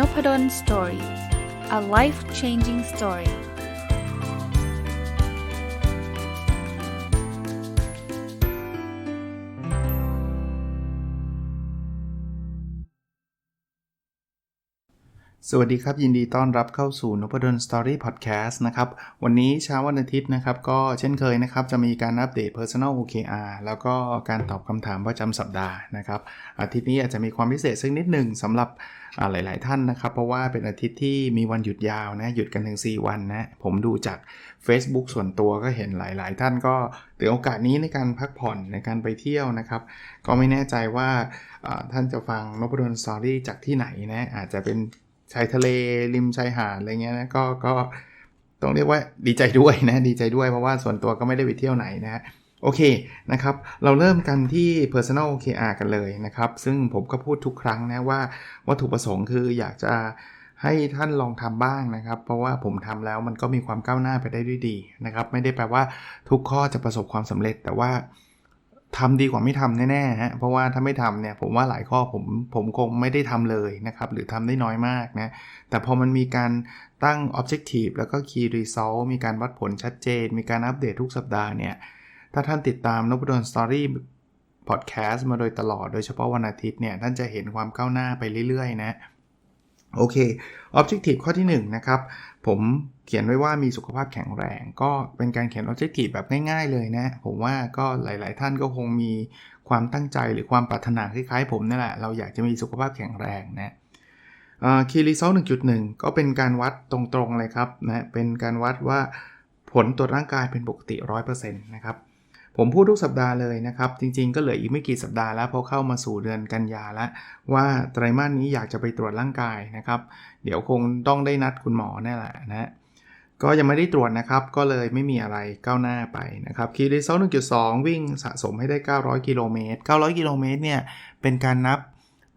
n o p ด d o n Story a life changing story. สวัสดีครับ ยินดีต้อนรับเข้าสู่นพดลสตอรี่พอดแคสต์นะครับ วันนี้เช้าวันอาทิตย์นะครับ ก็เช่นเคยนะครับ จะมีการอัปเดต Personal OKR แล้วก็การตอบคำถามประจำสัปดาห์นะครับ อาทิตย์นี้อาจจะมีความพิเศษสักนิดหนึ่งสำหรับหลาย ๆ ท่านนะครับ เพราะว่าเป็นอาทิตย์ที่มีวันหยุดยาวนะหยุดกันถึง 4 วันนะ ผมดูจาก Facebook ส่วนตัวก็เห็นหลาย ๆ ท่านก็ถือโอกาสนี้ในการพักผ่อนในการไปเที่ยวนะครับ ก็ไม่แน่ใจว่าท่านจะฟังนบดลสตอรี่จากที่ไหนนะอาจจะเป็น ชายทะเลริมชายหาดอะไรเงี้ยนะก็ก็ต้องเรียกว่าดีใจด้วยนะดีใจด้วยเพราะว่าส่วนตัวก็ไม่ได้ไปเที่ยวไหนนะโอเคนะครับ เราเริ่มกันที่ personal OKR กันเลยนะครับ ซึ่งผมก็พูดทุกครั้งนะว่าวัตถุประสงค์คืออยากจะให้ท่านลองทำบ้างนะครับ เพราะว่าผมทำแล้วมันก็มีความก้าวหน้าไปได้ด้วยดีนะครับ ไม่ได้แปลว่าทุกข้อจะประสบความสำเร็จแต่ว่า ทำดีกว่าไม่ทำแน่ๆฮะเพราะว่าถ้าไม่ทำเนี่ยผมว่าหลายข้อผมผมคงไม่ได้ทำเลยนะครับ หรือทำได้น้อยมากนะ แต่พอมันมีการตั้ง objective แล้วก็ key result มีการวัดผลชัดเจน มีการอัปเดตทุกสัปดาห์เนี่ย ถ้าท่านติดตามนบดลสตอรี่พอดแคสต์มาโดยตลอดโดยเฉพาะวันอาทิตย์เนี่ย ท่านจะเห็นความก้าวหน้าไปเรื่อยๆ นะ โอเค Objective ข้อที่ 1 นะครับ ผมเขียนไว้ว่ามีสุขภาพแข็งแรง ก็เป็นการเขียน Objective แบบง่ายๆเลยนะ ผมว่าก็หลายๆท่านก็คงมีความตั้งใจหรือความปรารถนาคล้ายๆผมนี่แหละ เราอยากจะมีสุขภาพแข็งแรงนะคีรีเซล1.1ก็เป็นการวัดตรงๆเลยครับนะเป็นการวัดว่าผลตรวจร่างกายเป็นปกติ 100%นะครับ ผมพูดทุกสัปดาห์เลยนะครับ จริงๆก็เหลืออีกไม่กี่สัปดาห์แล้วพอเข้ามาสู่เดือนกันยาแล้วว่าไตรมาสนี้อยากจะไปตรวจร่างกายนะครับ เดี๋ยวคงต้องได้นัดคุณหมอแน่แหละนะก็ยังไม่ได้ตรวจนะครับ ก็เลยไม่มีอะไรก้าวหน้าไปนะครับคีรีเซล1.2 วิ่งสะสมให้ได้ 900 กิโลเมตร 900 กิโลเมตรเนี่ยเป็นการนับ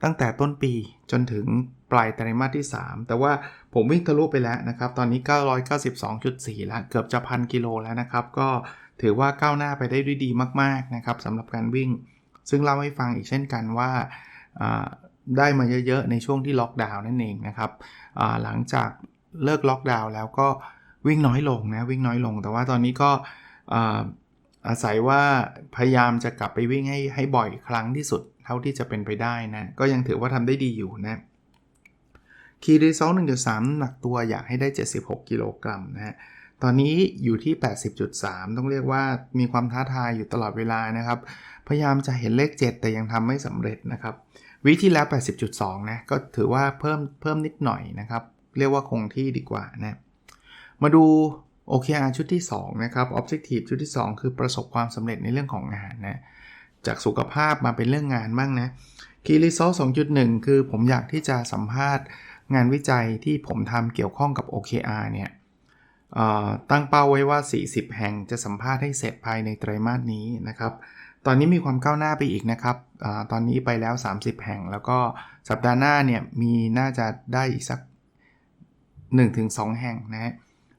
ตั้งแต่ต้นปีจนถึงปลายไตรมาสที่ 3 แต่ว่าผมวิ่งทะลุไปแล้วนะครับ ตอนนี้ 992.4 แล้ว เกือบจะพันกิโลแล้วนะครับ ก็ ถือว่าก้าวหน้าไปได้ด้วยดีมากๆนะครับสำหรับการวิ่ง ซึ่งเล่าให้ฟังอีกเช่นกันว่าได้มาเยอะๆ ในช่วงที่ล็อกดาวน์นั่นเองนะครับหลังจากเลิกล็อกดาวน์แล้วก็วิ่งน้อยลงนะวิ่งน้อยลง แต่ว่าตอนนี้ก็อาศัยว่าพยายามจะกลับไปวิ่งให้ให้บ่อยครั้งที่สุดเท่าที่จะเป็นไปได้นะก็ยังถือว่าทำได้ดีอยู่นะคีรีซอล1.3หนักตัวอยากให้ได้ 76 กิโลกรัมนะฮะ ตอนนี้อยู่ที่ 80.3 ต้องเรียกว่ามีความท้าทายอยู่ตลอดเวลานะครับ พยายามจะเห็นเลข 7 แต่ยังทำไม่สำเร็จนะครับวิที่แล้ว 80.2 นะ ก็ถือว่าเพิ่มเพิ่มนิดหน่อยนะครับ เรียกว่าคงที่ดีกว่านะ มาดู OKR ชุดที่ 2 นะครับ Objective ชุดที่ 2 คือประสบความสำเร็จในเรื่องของงานนะ จากสุขภาพมาเป็นเรื่องงานบ้างนะ Key Result 2.1 คือผมอยากที่จะสัมภาษณ์งานวิจัยที่ผมทำเกี่ยวข้องกับ OKR เนี่ย ตั้งเป้าไว้ว่า 40 แห่งจะสัมภาษณ์ให้เสร็จภายในไตรมาสนี้นะครับ ตอนนี้มีความก้าวหน้าไปอีกนะครับอตอนนี้ไปแล้ว 30 แห่ง แล้วก็สัปดาห์หน้าเนี่ยมีน่าจะได้อีกสัก 1-2 แห่งนะ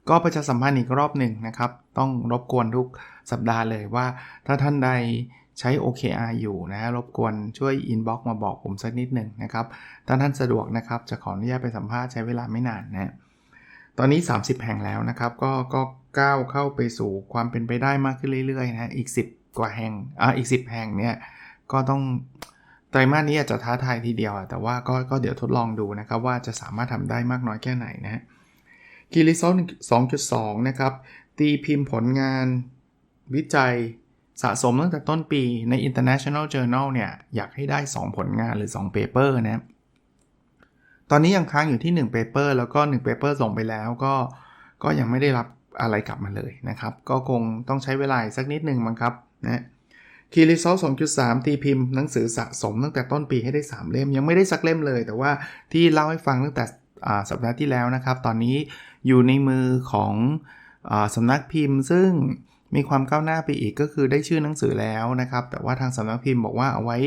ก็ประชาสัมพันธ์อีกรอบหนึ่งนะครับ ต้องรบกวนทุกสัปดาห์เลยว่าถ้าท่านใดใช้ OKR อยู่นะ รบกวนช่วยอินบ็อกมาบอกผมสักนิดหนึ่งนะครับ ถ้าท่านสะดวกนะครับ จะขออนุญาตไปสัมภาษณ์ใช้เวลาไม่นานนะ ตอนนี้ 30 แห่งแล้วนะครับ ก็ก็ก้าวเข้าไปสู่ความเป็นไปได้มากขึ้นเรื่อยๆนะอีก 10 กว่าแห่งอ่าอีก 10 แห่งเนี่ยก็ต้องไตรมาสนี้อาจจะท้าทายทีเดียว แต่ว่าก็ก็เดี๋ยวทดลองดูนะครับ ว่าจะสามารถทำได้มากน้อยแค่ไหนนะกิริโซ2.2 นะครับ ตีพิมพ์ผลงานวิจัยสะสมตั้งแต่ต้นปีใน International Journal เนี่ย อยากให้ได้ 2 ผลงานหรือ 2 paper นะ ตอนนี้ยังค้างอยู่ที่1 paper แล้วก็1 paper ส่งไปแล้วก็ก็ยังไม่ได้รับอะไรกลับมาเลยนะครับ ก็คงต้องใช้เวลาสักนิดหนึ่งมั้งครับนะคีรีซอล2.3 ตีพิมพ์หนังสือสะสมตั้งแต่ต้นปีให้ได้ 3 เล่ม ยังไม่ได้สักเล่มเลย แต่ว่าที่เล่าให้ฟังตั้งแต่สัปดาห์ที่แล้วนะครับ ตอนนี้อยู่ในมือของอสำนักพิมพ์ ซึ่งมีความก้าวหน้าไปอีกก็คือได้ชื่อหนังสือแล้วนะครับ แต่ว่าทางสำนักพิมพ์บอกว่าเอาไว้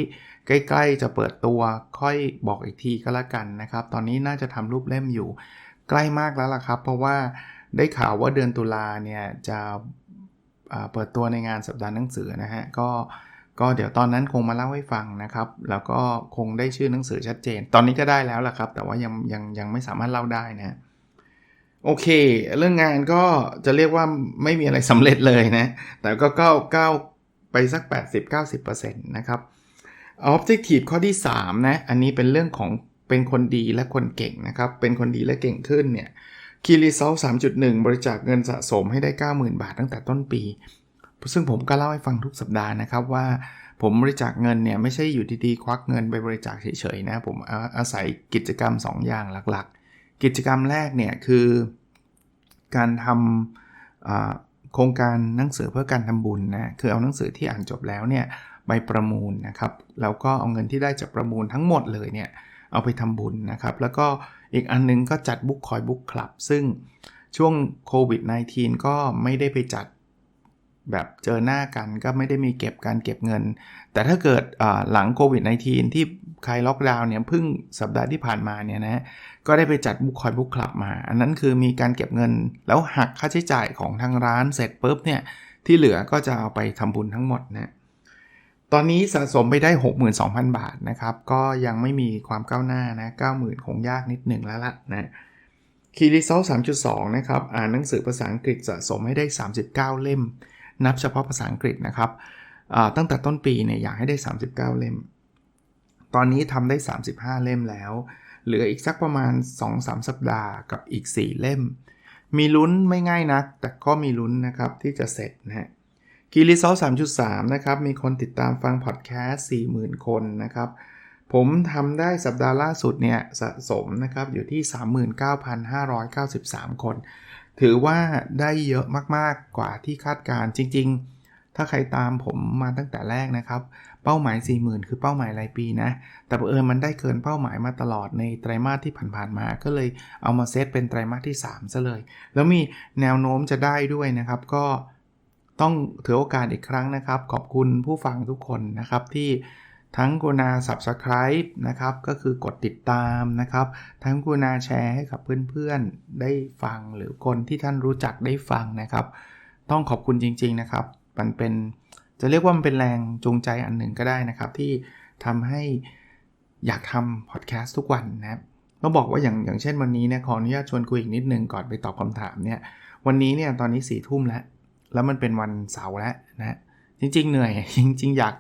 ใกล้ๆจะเปิดตัวค่อยบอกอีกทีก็แล้วกันนะครับ ตอนนี้น่าจะทำรูปเล่มอยู่ ใกล้มากแล้วล่ะครับ เพราะว่าได้ข่าวว่าเดือนตุลาเนี่ยจะเปิดตัวในงานสัปดาห์หนังสือนะฮะก็ก็เดี๋ยวตอนนั้นคงมาเล่าให้ฟังนะครับ แล้วก็คงได้ชื่อหนังสือชัดเจน ตอนนี้ก็ได้แล้วล่ะครับ แต่ว่ายังยังยังไม่สามารถเล่าได้นะโอเค เรื่องงานก็จะเรียกว่าไม่มีอะไรสำเร็จเลยนะ แต่ก็ก้าวก้าวไปสัก 80-90%นะครับ Objective ข้อที่3นะอันนี้เป็นเรื่องของเป็นคนดีและคนเก่งนะครับ เป็นคนดีและเก่งขึ้นเนี่ยคีรีเซล3.1บริจาคเงินสะสมให้ได้ 90,000 บาทตั้งแต่ต้นปี ซึ่งผมก็เล่าให้ฟังทุกสัปดาห์นะครับว่าผมบริจาคเงินเนี่ยไม่ใช่อยู่ดีๆควักเงินไปบริจาคเฉยๆนะ ผมอาศัยกิจกรรม 2 อย่างหลักๆ กิจกรรมแรกเนี่ยคือการทำโครงการหนังสือเพื่อการทำบุญนะคือเอาหนังสือที่อ่านจบแล้วเนี่ย ไปประมูลนะครับแล้วก็เอาเงินที่ได้จากประมูลทั้งหมดเลยเนี่ยเอาไปทำบุญนะครับ แล้วก็อีกอันนึงก็จัดบุ๊กคอยบุ๊กคลับ ซึ่งช่วงโควิด -19 ก็ไม่ได้ไปจัดแบบเจอหน้ากันก็ไม่ได้มีเก็บการเก็บเงิน แต่ถ้าเกิดหลังโควิด -19 ที่ใครล็อกดาวน์เนี่ยเพิ่งสัปดาห์ที่ผ่านมาเนี่ยนะก็ได้ไปจัดบุ๊กคอยบุ๊กคลับมา อันนั้นคือมีการเก็บเงิน แล้วหักค่าใช้จ่ายของทางร้านเสร็จปุ๊บเนี่ยที่เหลือก็จะเอาไปทำบุญทั้งหมดนะ ตอนนี้สะสมไปได้ 62,000 บาทนะครับ ก็ยังไม่มีความก้าวหน้านะ90,000 คงยากนิดหนึ่งแล้วล่ะนะคีรีเซล3.2 นะครับ อ่านหนังสือภาษาอังกฤษสะสมให้ได้ 39 เล่ม นับเฉพาะภาษาอังกฤษนะครับตั้งแต่ต้นปีเนี่ยอยากให้ได้ 39 เล่ม ตอนนี้ทำได้ 35 เล่มแล้ว เหลืออีกสักประมาณ 2-3 สัปดาห์กับอีก 4 เล่ม มีลุ้นไม่ง่ายนัก แต่ก็มีลุ้นนะครับที่จะเสร็จนะฮะ กีรีซอล3.3 นะครับ มีคนติดตามฟังพอดแคสต์ 40,000 คนนะครับ ผมทำได้สัปดาห์ล่าสุดเนี่ยสะสมนะครับ อยู่ที่ 39,593 คน ถือว่าได้เยอะมากๆกว่าที่คาดการจริง ๆ ถ้าใครตามผมมาตั้งแต่แรกนะครับ เป้าหมาย 40,000 คือเป้าหมายรายปีนะ แต่เออมันได้เกินเป้าหมายมาตลอดในไตรมาสที่ผ่านๆมา ก็เลยเอามาเซตเป็นไตรมาสที่3ซะเลย แล้วมีแนวโน้มจะได้ด้วยนะครับ ก็ ต้องถือโอกาสอีกครั้งนะครับ ขอบคุณผู้ฟังทุกคนนะครับที่ทั้งกุณา subscribe นะครับ ก็คือกดติดตามนะครับ ทั้งกุณาแชร์ให้กับเพื่อนๆ ได้ฟังหรือคนที่ท่านรู้จักได้ฟังนะครับ ต้องขอบคุณจริง ๆนะครับ มันเป็นจะเรียกว่ามันเป็นแรงจูงใจอันหนึ่งก็ได้นะครับ ที่ทำให้อยากทำพอดแคสต์ทุกวันนะครับต้องบอกว่าอย่างอย่างเช่นวันนี้เนี่ยขออนุญาตชวนคุยอีกนิดนึงก่อนไปตอบคำถามเนี่ยวันนี้เนี่ยตอนนี้สี่ทุ่มแล้ว แล้วมันเป็นวันเสาร์แล้วนะจริง ๆ เหนื่อย จริง ๆ อยาก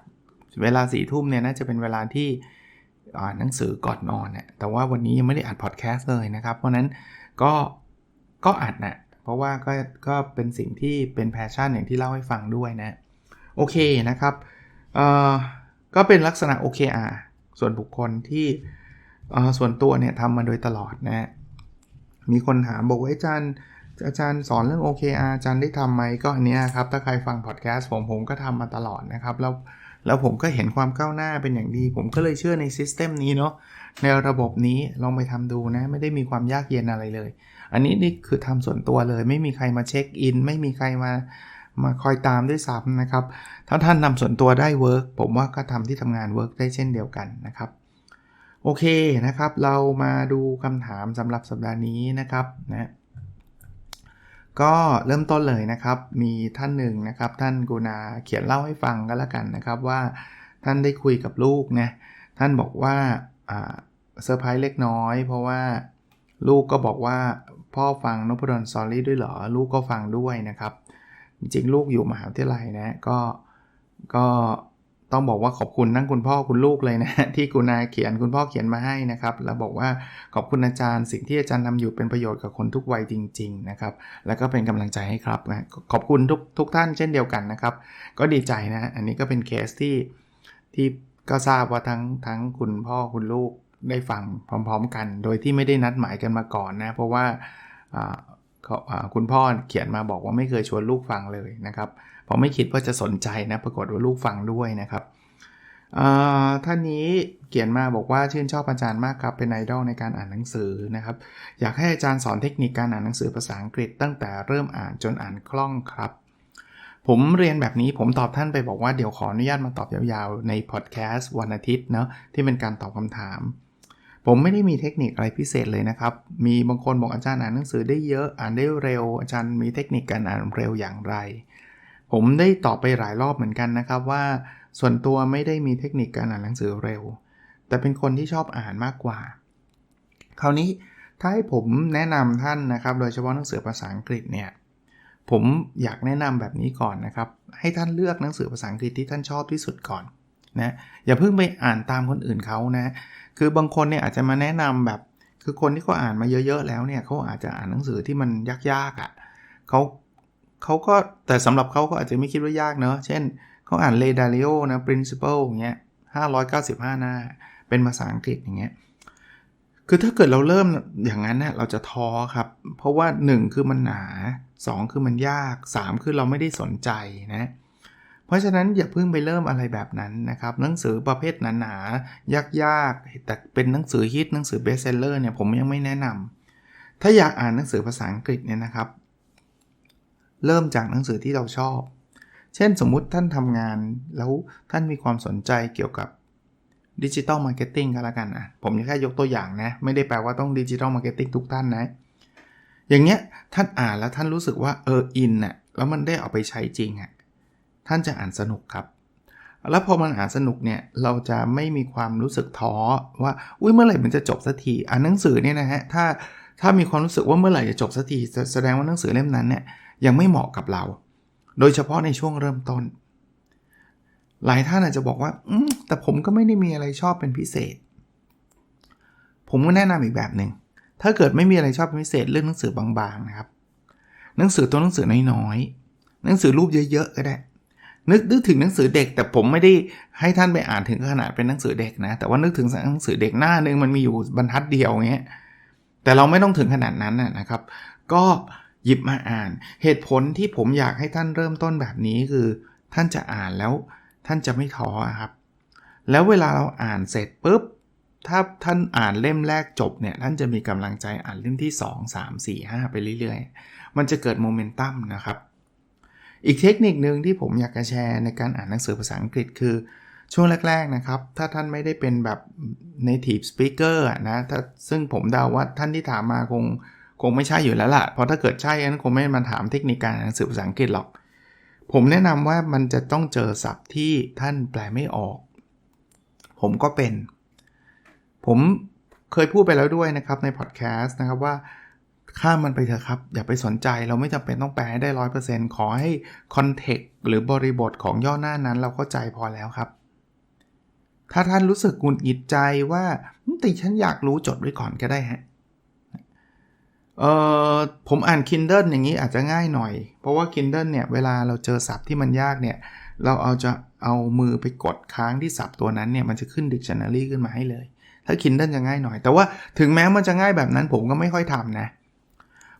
เวลาสี่ทุ่มเนี่ยน่าจะเป็นเวลาที่อ่านหนังสือก่อนนอนเนี่ยแต่ว่าวันนี้ยังไม่ได้อัดพอดแคสต์เลยนะครับ เพราะนั้นก็ก็อัดนะเพราะว่าก็ก็เป็นสิ่งที่เป็นแพชชั่นอย่างที่เล่าให้ฟังด้วยนะ โอเคนะครับเอ่อก็เป็นลักษณะ OKR ส่วนบุคคลที่ส่วนตัวเนี่ยทำมาโดยตลอดนะ มีคนถามบอกว่าอาจารย์ อาจารย์สอนเรื่อง OKR อาจารย์ได้ทำไหมก็อันนี้ครับ ถ้าใครฟังพอดแคสต์ผมผมก็ทำมาตลอดนะครับ แล้วแล้วผมก็เห็นความก้าวหน้าเป็นอย่างดี ผมก็เลยเชื่อในซิสเต็มนี้เนาะในระบบนี้ลองไปทำดูนะ ไม่ได้มีความยากเย็นอะไรเลย อันนี้นี่คือทำส่วนตัวเลย ไม่มีใครมาเช็คอิน ไม่มีใครมามาคอยตามด้วยซ้ำนะครับ ถ้าท่านทำส่วนตัวได้เวิร์กผมว่าก็ทำที่ทำงานเวิร์กได้เช่นเดียวกันนะครับโอเคนะครับ เรามาดูคำถามสำหรับสัปดาห์นี้นะครับนะ ก็เริ่มต้นเลยนะครับ มีท่านหนึ่งนะครับ ท่านกุณาเขียนเล่าให้ฟังก็แล้วกันนะครับว่าท่านได้คุยกับลูกนะท่านบอกว่าเซอร์ไพรส์เล็กน้อย เพราะว่าลูกก็บอกว่าพ่อฟังนพดลซอรี่ด้วยเหรอ ลูกก็ฟังด้วยนะครับ จริงลูกอยู่มหาวิทยาลัยนะก็ก็ ต้องบอกว่าขอบคุณทั้งคุณพ่อคุณลูกเลยนะที่คุณนายเขียนคุณพ่อเขียนมาให้นะครับ แล้วบอกว่าขอบคุณอาจารย์ สิ่งที่อาจารย์ทาอยู่เป็นประโยชน์กับคนทุกวัยจริง ๆ นะครับ แล้วก็เป็นกำลังใจให้ครับนะขอบคุณทุกทุกท่านเช่นเดียวกันนะครับ ก็ดีใจนะอันนี้ก็เป็นเคสที่ที่ก็ทราบว่าทั้งทั้งคุณพ่อคุณลูกได้ฟังพร้อม ๆ กัน โดยที่ไม่ได้นัดหมายกันมาก่อนนะเพราะว่าคุณพ่อเขียนมาบอกว่าไม่เคยชวนลูกฟังเลยนะครับ พอไม่คิดว่าจะสนใจนะปรากฏว่าลูกฟังด้วยนะครับท่านนี้เขียนมาบอกว่าชื่นชอบอาจารย์มากครับเป็นไอดอลในการอ่านหนังสือนะครับ อยากให้อาจารย์สอนเทคนิคการอ่านหนังสือภาษาอังกฤษ ตั้งแต่เริ่มอ่านจนอ่านคล่องครับ ผมเรียนแบบนี้ผมตอบท่านไปบอกว่าเดี๋ยวขออนุญาตมาตอบยาวๆในพอดแคสต์วันอาทิตย์เนาะที่เป็นการตอบคำถาม ผมไม่ได้มีเทคนิคอะไรพิเศษเลยนะครับ มีบางคนบอกอาจารย์อ่านหนังสือได้เยอะอ่านได้เร็ว อาจารย์มีเทคนิคการอ่านเร็วอย่างไร ผมได้ตอบไปหลายรอบเหมือนกันนะครับว่า ส่วนตัวไม่ได้มีเทคนิคการอ่านหนังสือเร็ว แต่เป็นคนที่ชอบอ่านมากกว่า คราวนี้ถ้าให้ผมแนะนำท่านนะครับ โดยเฉพาะหนังสือภาษาอังกฤษเนี่ยผมอยากแนะนำแบบนี้ก่อนนะครับ ให้ท่านเลือกหนังสือภาษาอังกฤษที่ท่านชอบที่สุดก่อนนะอย่าเพิ่งไปอ่านตามคนอื่นเขานะคือบางคนเนี่ยอาจจะมาแนะนำแบบ คือคนที่เขาอ่านมาเยอะๆแล้วเนี่ยเขาอาจจะอ่านหนังสือที่มันยากๆอะ่ะเขา เขาก็แต่สำหรับเขาก็อาจจะไม่คิดว่ายากเนอะเช่นเขาอ่านเลดาริโอนะ principle อย่างเงี้ย595 หน้า เป็นภาษาอังกฤษอย่างเงี้ยคือถ้าเกิดเราเริ่มอย่างนั้นเนี่ยเราจะท้อครับ เพราะว่า 1 คือมันหนา 2 คือมันยาก 3 คือเราไม่ได้สนใจนะเพราะฉะนั้นอย่าเพิ่งไปเริ่มอะไรแบบนั้นนะครับ หนังสือประเภทหนาๆยากๆแต่เป็นหนังสือฮิตหนังสือเบสเซลเลอร์เนี่ยผมยังไม่แนะนำถ้าอยากอ่านหนังสือภาษาอังกฤษเนี่ยนะครับ เริ่มจากหนังสือที่เราชอบ เช่นสมมุติท่านทำงานแล้วท่านมีความสนใจเกี่ยวกับดิจิตอลมาร์เก็ตติ้งก็แล้วกันนะผมแค่ยกตัวอย่างนะ ไม่ได้แปลว่าต้องดิจิตอลมาร์เก็ตติ้งทุกท่านนะ อย่างเงี้ยท่านอ่านแล้วท่านรู้สึกว่าเอออินน่ะแล้วมันได้เอาไปใช้จริงอะ่ะท่านจะอ่านสนุกครับ แล้วพอมันอ่านสนุกเนี่ยเราจะไม่มีความรู้สึกท้อว่าอุ้ยเมื่อไหร่มันจะจบสักทีอ่านหนังสือเนี่ยนะฮะถ้าถ้ามีความรู้สึกว่าเมื่อไหร่จะจบสักทีแสดงว่าหนังสือเล่มนั้นเนี่ย ยังไม่เหมาะกับเรา โดยเฉพาะในช่วงเริ่มต้น หลายท่านอาจจะบอกว่าอืมแต่ผมก็ไม่ได้มีอะไรชอบเป็นพิเศษ ผมก็แนะนำอีกแบบหนึ่งถ้าเกิดไม่มีอะไรชอบเป็นพิเศษเรื่องหนังสือบางๆนะครับ หนังสือตัวหนังสือน้อยๆหนังสือรูปเยอะๆก็ได้นึกนึกถึงหนังสือเด็ก แต่ผมไม่ได้ให้ท่านไปอ่านถึงขนาดเป็นหนังสือเด็กนะ แต่ว่านึกถึงหนังสือเด็กหน้านึงมันมีอยู่บรรทัดเดียวเงี้ยแต่เราไม่ต้องถึงขนาดนั้นนะครับ ก็ หยิบมาอ่าน เหตุผลที่ผมอยากให้ท่านเริ่มต้นแบบนี้คือ ท่านจะอ่านแล้วท่านจะไม่ท้อครับ แล้วเวลาเราอ่านเสร็จปุ๊บ ถ้าท่านอ่านเล่มแรกจบเนี่ย ท่านจะมีกำลังใจอ่านเล่มที่ 2 3 4 5 ไปเรื่อยๆ มันจะเกิดโมเมนตัมนะครับ อีกเทคนิคหนึ่งที่ผมอยากจะแชร์ในการอ่านหนังสือภาษาอังกฤษคือช่วงแรก ๆ นะครับ ถ้าท่านไม่ได้เป็นแบบ native speaker นะถ้าซึ่งผมเดาว่าท่านที่ถามมาคง คงไม่ใช่อยู่แล้วล่ะ เพราะถ้าเกิดใช่นั้นคงไม่มาถามเทคนิคการอ่านหนังสือภาษาอังกฤษหรอก ผมแนะนำว่ามันจะต้องเจอศัพท์ที่ท่านแปลไม่ออก ผมก็เป็น ผมเคยพูดไปแล้วด้วยนะครับในพอดแคสต์นะครับว่าข้ามมันไปเถอะครับ อย่าไปสนใจเราไม่จำเป็นต้องแปลให้ได้ร้อยเปอร์เซ็นต์ขอให้คอนเทกต์หรือบริบทของย่อหน้านั้นเราเข้าใจพอแล้วครับ ถ้าท่านรู้สึกหงุดหงิดใจว่าแต่ฉันอยากรู้จดไว้ก่อนก็ได้ฮะ เอ่อผมอ่าน Kindle อย่างนี้อาจจะง่ายหน่อย เพราะว่า Kindle เนี่ย เวลาเราเจอศัพท์ที่มันยากเนี่ย เราเอาจะเอามือไปกดค้างที่ศัพท์ตัวนั้นเนี่ย มันจะขึ้น Dictionary ขึ้นมาให้เลย ถ้า Kindle จะง่ายหน่อย แต่ว่าถึงแม้มันจะง่ายแบบนั้นผมก็ไม่ค่อยทำนะ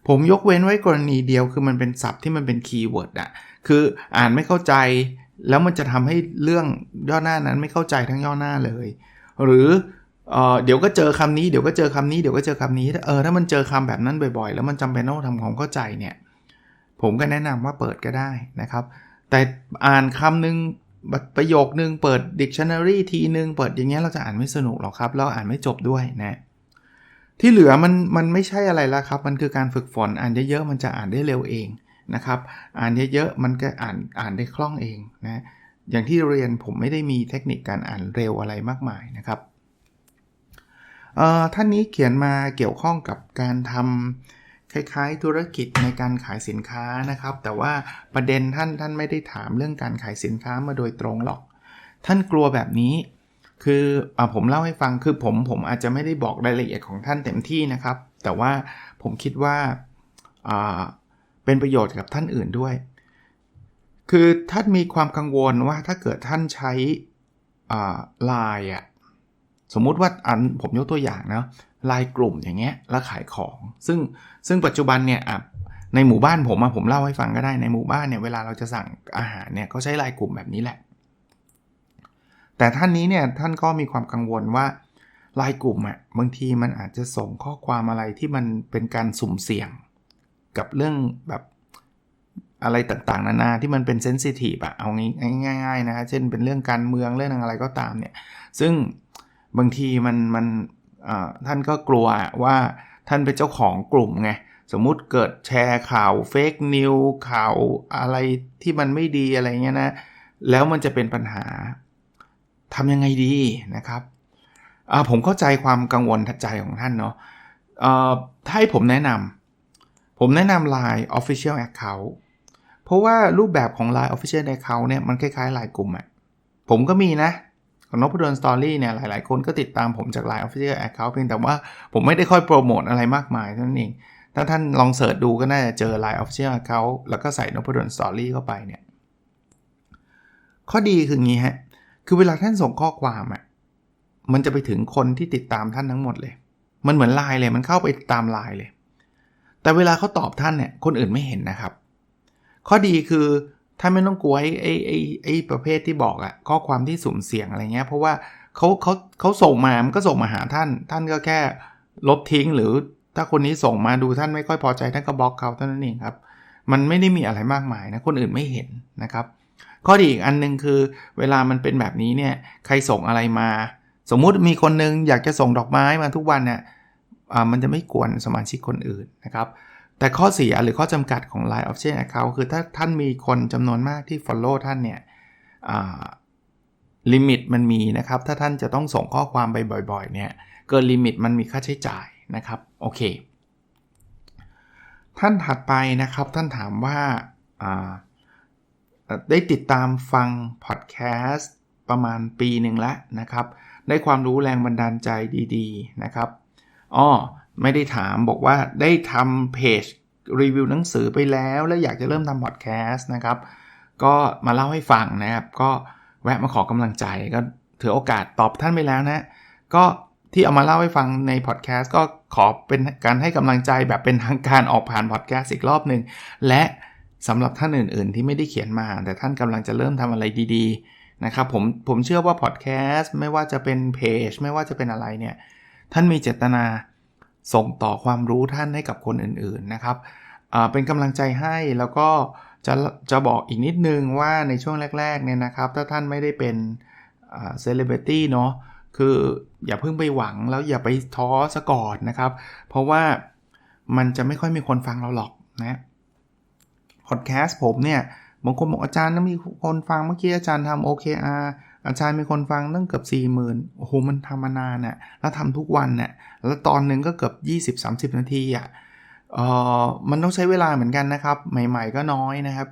ผมยกเว้นไว้กรณีเดียวคือมันเป็นศัพท์ที่มันเป็นคีย์เวิร์ดอะคืออ่านไม่เข้าใจ แล้วมันจะทำให้เรื่องย่อหน้านั้นไม่เข้าใจทั้งย่อหน้าเลย หรือ เออเดี๋ยวก็เจอคำนี้เดี๋ยวก็เจอคำนี้เดี๋ยวก็เจอคำนี้เออถ้ามันเจอคำแบบนั้นบ่อยๆ แล้วมันจำเป็นต้องทำความเข้าใจเนี่ย ผมก็แนะนำว่าเปิดก็ได้นะครับ แต่อ่านคำนึงประโยคนึงเปิด dictionary ทีนึง เปิดอย่างเงี้ยเราจะอ่านไม่สนุกหรอกครับแล้วอ่านไม่จบด้วยนะที่เหลือมันมันไม่ใช่อะไรแล้วครับ มันคือการฝึกฝนอ่านเยอะๆมันจะอ่านได้เร็วเองนะครับ อ่านเยอะๆมันก็อ่านอ่านได้คล่องเองนะอย่างที่เรียนผมไม่ได้มีเทคนิคการอ่านเร็วอะไรมากมายนะครับ ท่านนี้เขียนมาเกี่ยวข้องกับการทำคล้ายๆ ธุรกิจในการขายสินค้านะครับ แต่ว่าประเด็นท่านท่านไม่ได้ถามเรื่องการขายสินค้ามาโดยตรงหรอก ท่านกลัวแบบนี้ คืออผมเล่าให้ฟังคือผมผมอาจจะไม่ได้บอกรายละเอียดของท่านเต็มที่นะครับ แต่ว่าผมคิดว่าเป็นประโยชน์กับท่านอื่นด้วย คือท่านมีความกังวลว่าถ้าเกิดท่านใช้ไลน์อะ สมมุติว่าอันผมยกตัวอย่างนะลายกลุ่มอย่างเงี้ยแล้วขายของ ซึ่งซึ่งปัจจุบันเนี่ยในหมู่บ้านผมอะผมเล่าให้ฟังก็ได้ในหมู่บ้านเนี่ยเวลาเราจะสั่งอาหารเนี่ยเขาใช้ลายกลุ่มแบบนี้แหละ แต่ท่านนี้เนี่ยท่านก็มีความกังวลว่าลายกลุ่มอะบางทีมันอาจจะส่งข้อความอะไรที่มันเป็นการสุ่มเสี่ยง กับเรื่องแบบอะไรต่างๆ นานาที่มันเป็นเซนซิทีฟอะเอาง่ายๆนะฮะเช่นเป็นเรื่องการเมืองเรื่องอะไรก็ตามเนี่ย ซึ่ง บางทีมันมันท่านก็กลัวว่าท่านเป็นเจ้าของกลุ่มไงสมมุติเกิดแชร์ข่าวเฟกนิวข่าวอะไรที่มันไม่ดีอะไรเงี้ยนะ แล้วมันจะเป็นปัญหาทำยังไงดีนะครับผมเข้าใจความกังวลทัดใจของท่านเนาะถ้าให้ผมแนะนำผมแนะนำ Line Official Account เพราะว่ารูปแบบของ Line Official Account เนี่ยมันคล้ายๆ Line กลุ่มอะผมก็มีนะ ของนพดลสตอรี่เนี่ยหลาย ๆ คนก็ติดตามผมจาก Line Official Account เพียงแต่ว่าผมไม่ได้ค่อยโปรโมทอะไรมากมายเท่านั้นเอง ถ้าท่านลองเสิร์ชดูก็น่าจะเจอ Line Official Account แล้วก็ใส่นพดลสตอรี่เข้าไปเนี่ย ข้อดีคืองี้ฮะ คือเวลาท่านส่งข้อความอะ่ะ มันจะไปถึงคนที่ติดตามท่านทั้งหมดเลย มันเหมือนไลน์เลย มันเข้าไปตามไลน์เลย แต่เวลาเขาตอบท่านเนี่ย คนอื่นไม่เห็นนะครับ ข้อดีคือ ท่าไม่ต้องกลัวไอ้ไอ้ไอ้ไอ้ประเภทที่บอกอะข้อความที่สุ่มเสี่ยงอะไรเงี้ย เพราะว่าเขาเขาเขาส่งมา มันก็ส่งมาหาท่าน ท่านก็แค่ลบทิ้งหรือถ้าคนนี้ส่งมาดูท่านไม่ค่อยพอใจท่านก็บล็อกเขาเท่านั้นเองครับ มันไม่ได้มีอะไรมากมายนะ คนอื่นไม่เห็นนะครับ ข้อดีอีกอันนึงคือเวลามันเป็นแบบนี้เนี่ย ใครส่งอะไรมา สมมุติมีคนนึงอยากจะส่งดอกไม้มาทุกวันเนี่ยมันจะไม่กวนสมาชิกคนอื่นนะครับ แต่ข้อเสียหรือข้อจำกัดของ Line Option Account คือถ้าท่านมีคนจำนวนมากที่ Follow ท่านเนี่ยลิมิตมันมีนะครับ ถ้าท่านจะต้องส่งข้อความไปบ่อยๆเนี่ยเกินลิมิตมันมีค่าใช้จ่ายนะครับโอเค ท่านถัดไปนะครับท่านถามว่าได้ติดตามฟังพอดแคสต์ประมาณปีหนึ่งแล้วนะครับ ได้ความรู้แรงบันดาลใจดีๆนะครับอ้อ ไม่ได้ถามบอกว่าได้ทำเพจรีวิวหนังสือไปแล้ว แล้วอยากจะเริ่มทำพอดแคสต์นะครับ ก็มาเล่าให้ฟังนะครับ ก็แวะมาขอกำลังใจก็ถือโอกาสตอบท่านไปแล้วนะก็ที่เอามาเล่าให้ฟังในพอดแคสต์ก็ขอเป็นการให้กำลังใจแบบเป็นทางการออกผ่านพอดแคสต์อีกรอบหนึ่งและสำหรับท่านอื่น ๆ ที่ไม่ได้เขียนมา แต่ท่านกำลังจะเริ่มทำอะไรดีๆนะครับผมผมเชื่อว่าพอดแคสต์ไม่ว่าจะเป็นเพจไม่ว่าจะเป็นอะไรเนี่ยท่านมีเจตนา ส่งต่อความรู้ท่านให้กับคนอื่นๆนะครับเป็นกำลังใจให้แล้วก็จะจะบอกอีกนิดนึงว่าในช่วงแรกๆเนี่ยนะครับ ถ้าท่านไม่ได้เป็นเซเลบริตี้เนาะคืออย่าเพิ่งไปหวังแล้วอย่าไปท้อซะก่อนนะครับ เพราะว่ามันจะไม่ค่อยมีคนฟังเราหรอกนะพอดแคสต์ผมเนี่ยบางคนบอกอาจารย์ต้องมีคนฟังเมื่อกี้อาจารย์ทำ OKR อาจารย์มีคนฟังตั้งเกือบ4 0,000โอ้โหมันทำมานานน่ะแล้วทำทุกวันน่ะแล้วตอนหนึ่งก็เกือบ 20-30 นาทีอะเออมันต้องใช้เวลาเหมือนกันนะครับ ใหม่ ๆ ก็น้อยนะครับ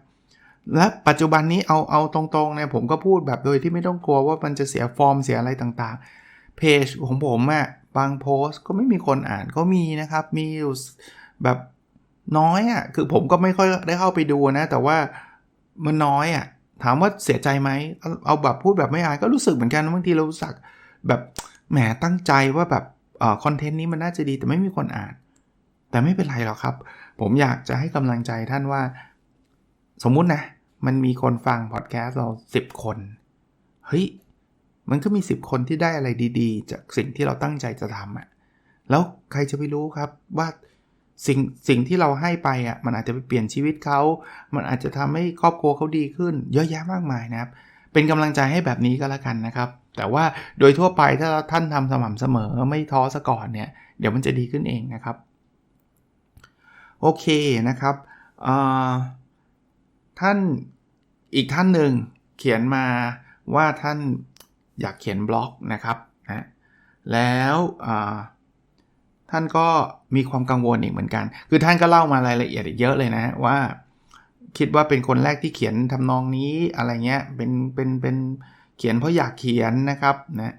และปัจจุบันนี้เอาเอาตรงๆเนี่ยผมก็พูดแบบโดยที่ไม่ต้องกลัวว่ามันจะเสียฟอร์มเสียอะไรต่างๆ เพจของผมอะ่ะบางโพสต์ก็ไม่มีคนอ่านก็มีนะครับ มีอยู่แบบน้อยอะ่ะคือผมก็ไม่ค่อยได้เข้าไปดูนะ แต่ว่ามันน้อยอะ่ะ ถามว่าเสียใจไหมเอาแบบพูดแบบไม่อายก็รู้สึกเหมือนกันบางทีเราสึกแบบแหมตั้งใจว่าแบบคอนเทนต์นี้มันน่าจะดีแต่ไม่มีคนอ่าน แต่ไม่เป็นไรหรอกครับ ผมอยากจะให้กำลังใจท่านว่า สมมุตินะ มันมีคนฟังพอดแคสต์เรา 10 คนเฮ้ยมันก็มี 10 คนที่ได้อะไรดี ๆ จากสิ่งที่เราตั้งใจจะทำอะ่ะแล้วใครจะไปรู้ครับว่า สิ่งสิ่งที่เราให้ไปอะมันอาจจะไปเปลี่ยนชีวิตเขา มันอาจจะทำให้ครอบครัวเขาดีขึ้น เยอะแยะมากมายนะครับ เป็นกำลังใจให้แบบนี้ก็แล้วกันนะครับ แต่ว่าโดยทั่วไปถ้าท่านทำสม่ำเสมอไม่ท้อซะก่อนเนี่ย เดี๋ยวมันจะดีขึ้นเองนะครับ โอเคนะครับท่านอีกท่านหนึ่งเขียนมาว่าท่านอยากเขียนบล็อกนะครับนะแล้ว ท่านก็มีความกังวลอีกเหมือนกัน คือท่านก็เล่ามารายละเอียดเยอะเลยนะว่าคิดว่าเป็นคนแรกที่เขียนทำนองนี้อะไรเงี้ย เป็น เป็น เป็นเขียนเพราะอยากเขียนนะครับนะ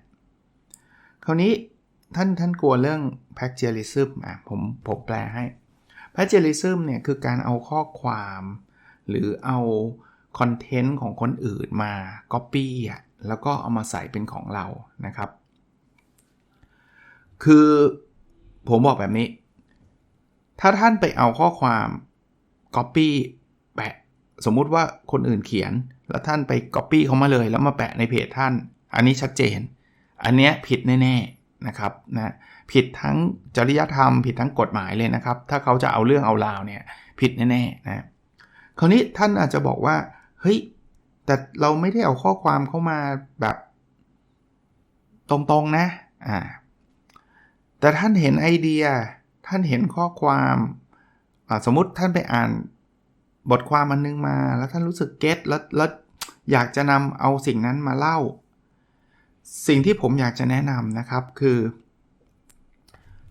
คราวนี้ท่านท่านกลัวเรื่อง p a g e r i s m อะผมผมแปลให้ p a g e r i s m เนี่ยคือการเอาข้อความ หรือเอาคอนเทนต์ของคนอื่นมา Copy อะแล้วก็เอามาใส่เป็นของเรานะครับ คือ ผมบอกแบบนี้ ถ้าท่านไปเอาข้อความ Copy แปะ สมมุติว่าคนอื่นเขียน แล้วท่านไป Copy เขามาเลย แล้วมาแปะในเพจท่าน อันนี้ชัดเจน อันเนี้ยผิดแน่ๆนะครับนะผิดทั้งจริยธรรม ผิดทั้งกฎหมายเลยนะครับ ถ้าเขาจะเอาเรื่องเอาราวเนี่ยผิดแน่ๆนะคราวนี้ท่านอาจจะบอกว่าเฮ้ยแต่เราไม่ได้เอาข้อความเข้ามาแบบ ตรงๆนะอ่า แต่ท่านเห็นไอเดีย ท่านเห็นข้อความสมมติท่านไปอ่านบทความอันนึงมา แล้วท่านรู้สึกเก็ตแล้วแล้วอยากจะนำเอาสิ่งนั้นมาเล่า สิ่งที่ผมอยากจะแนะนำนะครับคือ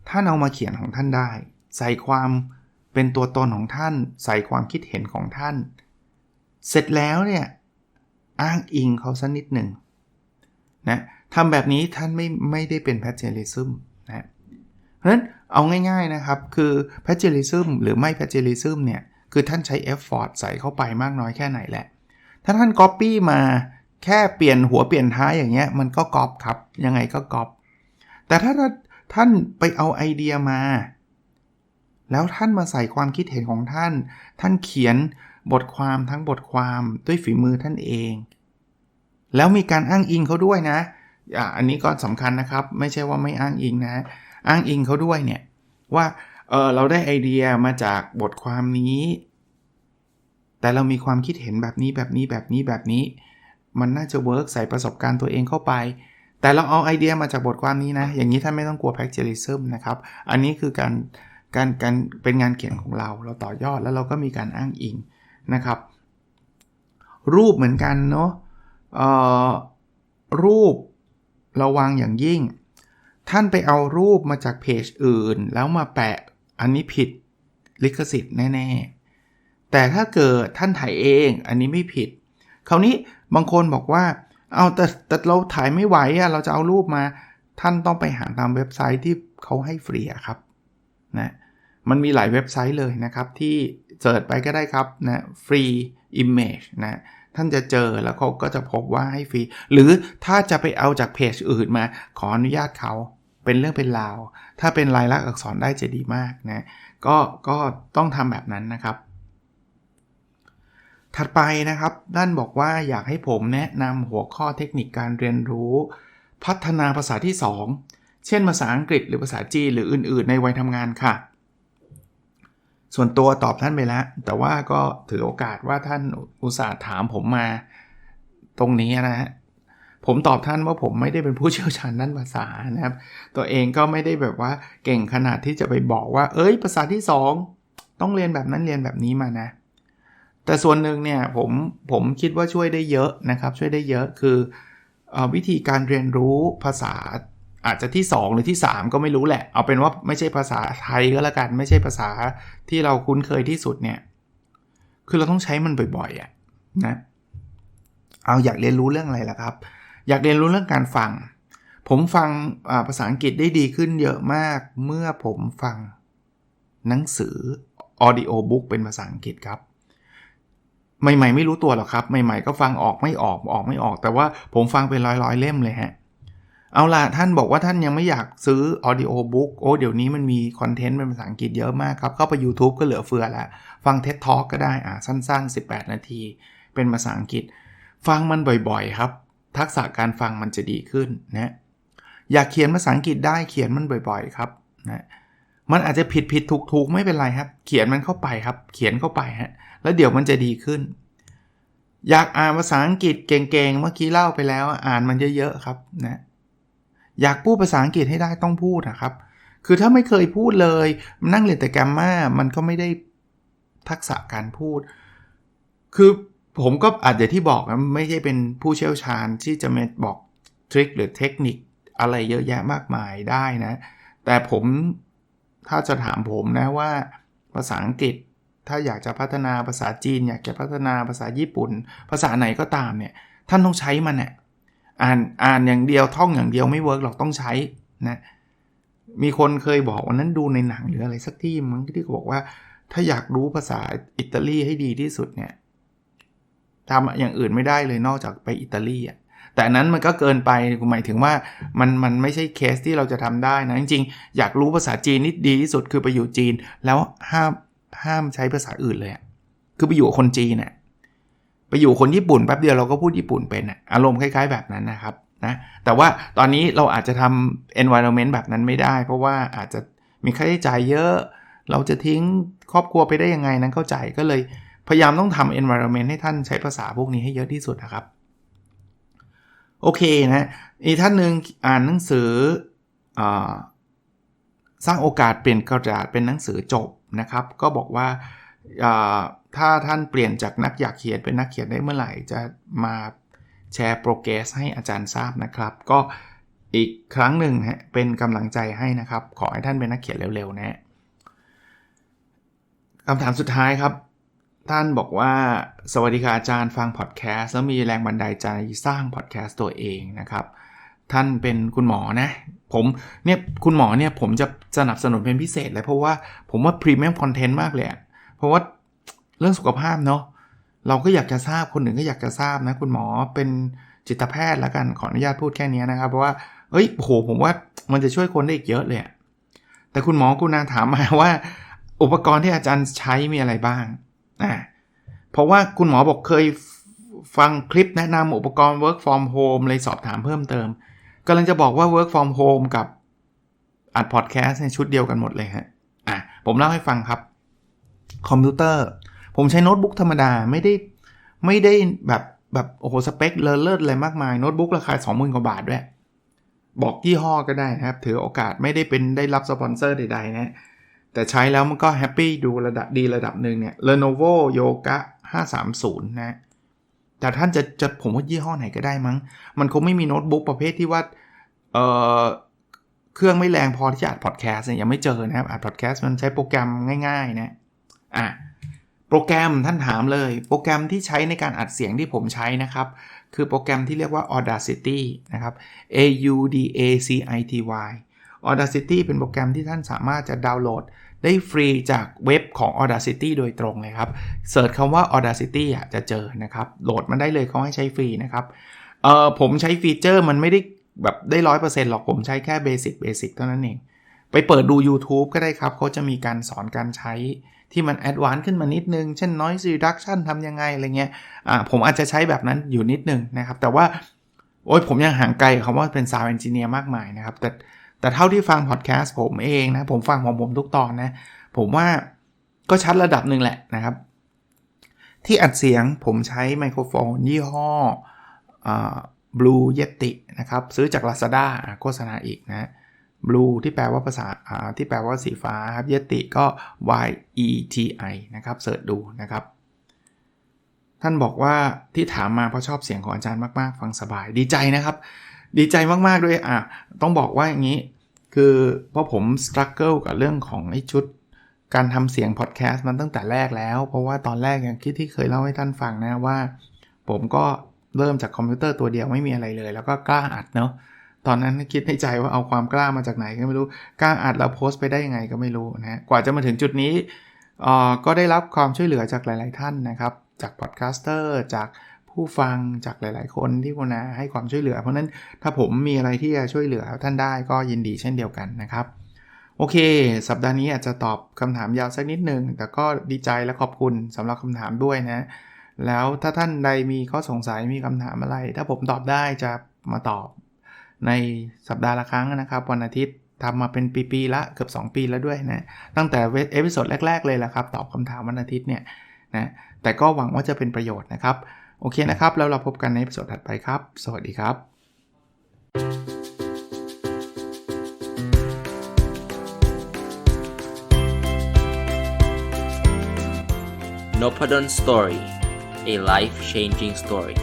ท่านเอามาเขียนของท่านได้ ใส่ความเป็นตัวตนของท่าน ใส่ความคิดเห็นของท่าน เสร็จแล้วเนี่ยอ้างอิงเขาสักนิดหนึ่งนะทำแบบนี้ท่านไม่ไม่ได้เป็นแพทเจอริซึม นั้นเอาง่ายๆนะครับ คือแพทเจอริซึมหรือไม่แพทเจอริซึมเนี่ย คือท่านใช้เอฟฟอร์ใส่เข้าไปมากน้อยแค่ไหนแหละ ถ้าท่านก๊อปปี้มาแค่เปลี่ยนหัวเปลี่ยนท้ายอย่างเงี้ยมันก็ก๊อปครับ ยังไงก็ก๊อปแต่ถ้าท่านไปเอาไอเดียมา แล้วท่านมาใส่ความคิดเห็นของท่าน ท่านเขียนบทความทั้งบทความด้วยฝีมือท่านเอง แล้วมีการอ้างอิงเขาด้วยนะออันนี้ก็สำคัญนะครับ ไม่ใช่ว่าไม่อ้างอิงนะอ้างอิงเขาด้วยเนี่ย ว่าเออเราได้ไอเดียมาจากบทความนี้ แต่เรามีความคิดเห็นแบบนี้แบบนี้แบบนี้แบบนี้ มันน่าจะเวิร์กใส่ประสบการณ์ตัวเองเข้าไป แต่เราเอาไอเดียมาจากบทความนี้นะ อย่างนี้ท่านไม่ต้องกลัวแพ็กเจอริซึมนะครับ อันนี้คือการการการเป็นงานเขียนของเรา เราต่อยอดแล้วเราก็มีการอ้างอิงนะครับ รูปเหมือนกันเนาะรูประวังอย่างยิ่ง ท่านไปเอารูปมาจากเพจอื่น แล้วมาแปะอันนี้ผิดลิขสิทธิ์แน่ ๆ แต่ถ้าเกิดท่านถ่ายเองอันนี้ไม่ผิด คราวนี้บางคนบอกว่า เอาแต่แต่เราถ่ายไม่ไหวอะเราจะเอารูปมา ท่านต้องไปหาตามเว็บไซต์ที่เขาให้ฟรีครับนะมันมีหลายเว็บไซต์เลยนะครับที่เสิร์ชไปก็ได้ครับนะฟรี image นะท่านจะเจอแล้วเขาก็จะพบว่าให้ฟรี หรือถ้าจะไปเอาจากเพจอื่นมาขออนุญาตเขา เป็นเรื่องเป็นราว ถ้าเป็นลายลักษณ์อักษรได้จะดีมากนะก็ก็ต้องทำแบบนั้นนะครับ ถัดไปนะครับด้านบอกว่าอยากให้ผมแนะนำหัวข้อเทคนิคการเรียนรู้ พัฒนาภาษาที่ 2 เช่นภาษาอังกฤษหรือภาษาจีนหรืออื่น ๆ ในวัยทำงานค่ะ ส่วนตัวตอบท่านไปแล้ว แต่ว่าก็ถือโอกาสว่าท่านอุตส่าห์ถามผมมาตรงนี้นะฮะ ผมตอบท่านว่าผมไม่ได้เป็นผู้เชี่ยวชาญด้านภาษานะครับ ตัวเองก็ไม่ได้แบบว่าเก่งขนาดที่จะไปบอกว่า เอ้ย ภาษาที่ 2 ต้องเรียนแบบนั้นเรียนแบบนี้มานะ แต่ส่วนหนึ่งเนี่ยผมผมคิดว่าช่วยได้เยอะนะครับ ช่วยได้เยอะคืออวิธีการเรียนรู้ภาษาอาจจะที่ 2 หรือที่ 3 ก็ไม่รู้แหละ เอาเป็นว่าไม่ใช่ภาษาไทยก็แล้วกัน ไม่ใช่ภาษาที่เราคุ้นเคยที่สุดเนี่ย คือเราต้องใช้มันบ่อยๆอะนะ เอาอยากเรียนรู้เรื่องอะไรล่ะครับ อยากเรียนรู้เรื่องการฟัง ผมฟังภาษาอังกฤษได้ดีขึ้นเยอะมากเมื่อผมฟังหนังสือ audio book เป็นภาษาอังกฤษครับ ใหม่ๆ ไม่รู้ตัวหรอกครับ ใหม่ๆ ก็ฟังออกไม่ออกออกไม่ออก แต่ว่าผมฟังเป็นร้อยๆ เล่มเลยฮะ เอาล่ะท่านบอกว่าท่านยังไม่อยากซื้อออดิโอบุ๊กโอ้เดี๋ยวนี้มันมีคอนเทนต์เป็นภาษาอังกฤษเยอะมากครับ เข้าไป YouTube ก็เหลือเฟือล้วฟัง TED Talk ก็ได้อ่าสั้น ๆ 18 นาที เป็นภาษาอังกฤษ ฟังมันบ่อยๆ ครับ ทักษะการฟังมันจะดีขึ้นนะอยากเขียนภาษาอังกฤษได้เขียนมันบ่อยๆครับนะมันอาจจะผิดผิดถูกถูกไม่เป็นไรครับ เขียนมันเข้าไปครับ เขียนเข้าไปฮะแล้วเดี๋ยวมันจะดีขึ้น อยากอ่านภาษาอังกฤษเก่งๆเมื่อกี้เล่าไปแล้ว อ่านมันเยอะๆครับนะอยากพูดภาษาอังกฤษให้ได้ต้องพูดนะครับ คือถ้าไม่เคยพูดเลยนั่งเรียนแต่แกรมมามันก็ไม่ได้ทักษะการพูด คือ ผมก็อาจจะที่บอกนะไม่ใช่เป็นผู้เชี่ยวชาญที่จะมาบอกทริคหรือเทคนิคอะไรเยอะแยะมากมายได้นะ แต่ผมถ้าจะถามผมนะว่าภาษาอังกฤษถ้าอยากจะพัฒนาภาษาจีน อยากจะพัฒนาภาษาญี่ปุ่น ภาษาไหนก็ตามเนี่ยท่านต้องใช้มันเนี่ยอ่านอ่านอย่างเดียวท่องอย่างเดียวไม่เวิร์กหรอกต้องใช้นะมีคนเคยบอกวันนั้นดูในหนังหรืออะไรสักที่มั้งที่บอกว่า ถ้าอยากรู้ภาษาอิตาลีให้ดีที่สุดเนี่ย ทำอย่างอื่นไม่ได้เลยนอกจากไปอิตาลีอะแต่นั้นมันก็เกินไปหมายถึงว่ามันมันไม่ใช่เคสที่เราจะทำได้นะ จริงๆ อยากรู้ภาษาจีนนิดดีที่สุดคือไปอยู่จีน แล้วห้ามห้ามใช้ภาษาอื่นเลยคือไปอยู่คนจีนเนี่ยไปอยู่คนญี่ปุ่นแป๊บเดียวเราก็พูดญี่ปุ่นเป็นอารมณ์คล้ายๆ แบบนั้นนะครับนะแต่ว่าตอนนี้เราอาจจะทำ environment แบบนั้นไม่ได้ เพราะว่าอาจจะมีค่าใช้จ่ายเยอะ เราจะทิ้งครอบครัวไปได้ยังไงนั้นเข้าใจก็เลย พยายามต้องทำ environment ให้ท่านใช้ภาษาพวกนี้ให้เยอะที่สุดนะครับ โอเคนะอีกท่านหนึ่งอ่านหนังสืออสร้างโอกาสเปลี่ยนกระดาษเป็นหนังสือจบนะครับ ก็บอกว่าถ้าท่านเปลี่ยนจากนักอยากเขียนเป็นนักเขียนได้เมื่อไหร่ จะมาแชร์โปรเกรสให้อาจารย์ทราบนะครับ ก็อีกครั้งหนึ่งฮะเป็นกำลังใจให้นะครับ ขอให้ท่านเป็นนักเขียนเร็วๆนะคำถามสุดท้ายครับ ท่านบอกว่าสวัสดีค่ะอาจารย์ฟังพอดแคสต์แล้วมีแรงบันดาลใจสร้างพอดแคสต์ตัวเองนะครับ ท่านเป็นคุณหมอนะ ผมเนี่ยคุณหมอเนี่ยผมจะสนับสนุนเป็นพิเศษเลยเพราะว่าผมว่าพรีเมียมคอนเทนต์มากเลยเพราะว่าเรื่องสุขภาพเนาะเราก็อยากจะทราบคนหนึ่งก็อยากจะทราบนะ คุณหมอเป็นจิตแพทย์แล้วกันขออนุญาตพูดแค่นี้นะครับ เพราะว่าเอ้ยโหผมว่ามันจะช่วยคนได้อีกเยอะเลยแต่คุณหมอกุณาถามมาว่า อุปกรณ์ที่อาจารย์ใช้มีอะไรบ้าง อ่าเพราะว่าคุณหมอบอกเคยฟังคลิปแนะนำอุปกรณ์ work from home เลยสอบถามเพิ่มเติมกำลังจะบอกว่า work from home กับอัดพอดแคสต์ในชุดเดียวกันหมดเลยฮะอะผมเล่าให้ฟังครับ คอมพิวเตอร์ ผมใช้โน้ตบุ๊กธรรมดาไม่ได้ไม่ได้แบบแบบโอ้โหสเปคเลอเลิศอะไรมากมายโน้ตบุ๊กราคา 20,000กว่าบาทด้วย บอกยี่ห้อก็ได้นะครับ ถือโอกาสไม่ได้เป็นได้รับสปอนเซอร์ใดๆนะ แต่ใช้แล้วมันก็แฮปปี้ดูระดับดีระดับหนึ่งเนี่ย Lenovo Yoga 530 นะแต่ท่านจะจะผมว่ายี่ห้อไหนก็ได้มั้ง มันคงไม่มีโน้ตบุ๊กประเภทที่ว่า เออเครื่องไม่แรงพอที่จะอัดพอดแคสต์เนี่ยยังไม่เจอนะครับอัดพอดแคสต์มันใช้โปรแกรมง่าย ๆ นะ อะ โปรแกรมท่านถามเลย โปรแกรมที่ใช้ในการอัดเสียงที่ผมใช้นะครับ คือโปรแกรมที่เรียกว่า Audacity นะครับ A U D A C I T Y Audacity เป็นโปรแกรมที่ท่านสามารถจะดาวน์โหลด ได้ฟรีจากเว็บของ Audacity โดยตรงเลยครับเสิร์ชคำว่า Audacity อะจะเจอนะครับ โหลดมันได้เลยเขาให้ใช้ฟรีนะครับเออผมใช้ฟีเจอร์มันไม่ได้แบบได้ร้อยเปอร์เซ็นต์หรอกผมใช้แค่เบสิกเบสิกเท่านั้นเอง ไปเปิดดู YouTube ก็ได้ครับเขาจะมีการสอนการใช้ที่มันแอดวานซ์ขึ้นมานิดนึง เช่น noise reduction ทำยังไงอะไรเงี้ยอ่าผมอาจจะใช้แบบนั้นอยู่นิดนึงนะครับ แต่ว่า โอ้ยผมยังห่างไกลคำว่าเป็น sound engineer มากมายนะครับ แต่ แต่เท่าที่ฟังพอดแคสต์ผมเองนะ ผมฟังของผมทุกตอนนะ ผมว่าก็ชัดระดับหนึ่งแหละนะครับ ที่อัดเสียงผมใช้ไมโครโฟน ยี่ห้อบลูเยตินะครับ ซื้อจาก Lazada โฆษณาอีกนะ blue ที่แปลว่าภาษาที่แปลว่าสีฟ้าครับเยติก็ y e t i นะครับเสิร์ชดูนะครับ ท่านบอกว่าที่ถามมาเพราะชอบเสียงของอาจารย์มาก ๆ ฟังสบายดีใจนะครับ ดีใจมาก ๆ ด้วยอะต้องบอกว่าอย่างนี้ คือเพราะผมสครัลเกิลกับเรื่องของไอ้ชุด การทำเสียงพอดแคสต์มันตั้งแต่แรกแล้ว เพราะว่าตอนแรกอย่างที่ที่เคยเล่าให้ท่านฟังนะว่า ผมก็เริ่มจากคอมพิวเตอร์ตัวเดียวไม่มีอะไรเลย แล้วก็กล้าอัดเนาะตอนนั้นคิดในใจว่าเอาความกล้ามาจากไหนก็ไม่รู้กล้าอัดแล้วโพสต์ไปได้ยังไงก็ไม่รู้นะกว่าจะมาถึงจุดนี้ก็ได้รับความช่วยเหลือจากหลาย ๆ ท่านนะครับ จากพอดแคสเตอร์จาก ผู้ฟังจากหลาย ๆ คนที่คุณนาให้ความช่วยเหลือ เพราะนั้นถ้าผมมีอะไรที่จะช่วยเหลือท่านได้ก็ยินดีเช่นเดียวกันนะครับโอเค สัปดาห์นี้อาจจะตอบคำถามยาวสักนิดหนึ่งแต่ก็ดีใจและขอบคุณสำหรับคำถามด้วยนะ แล้วถ้าท่านใดมีข้อสงสัยมีคำถามอะไร ถ้าผมตอบได้จะมาตอบในสัปดาห์ละครั้งนะครับ วันอาทิตย์ทำมาเป็นปีๆละเกือบ 2 ปีแล้วด้วยนะ ตั้งแต่เอพิโซดแรก ๆ เลยละครับ ตอบคำถามวันอาทิตย์เนี่ยนะแต่ก็หวังว่าจะเป็นประโยชน์นะครับ โอเคนะครับ แล้วเราพบกันในเอพิโซดถัดไปครับ สวัสดีครับ n o p a d o n Story a life changing story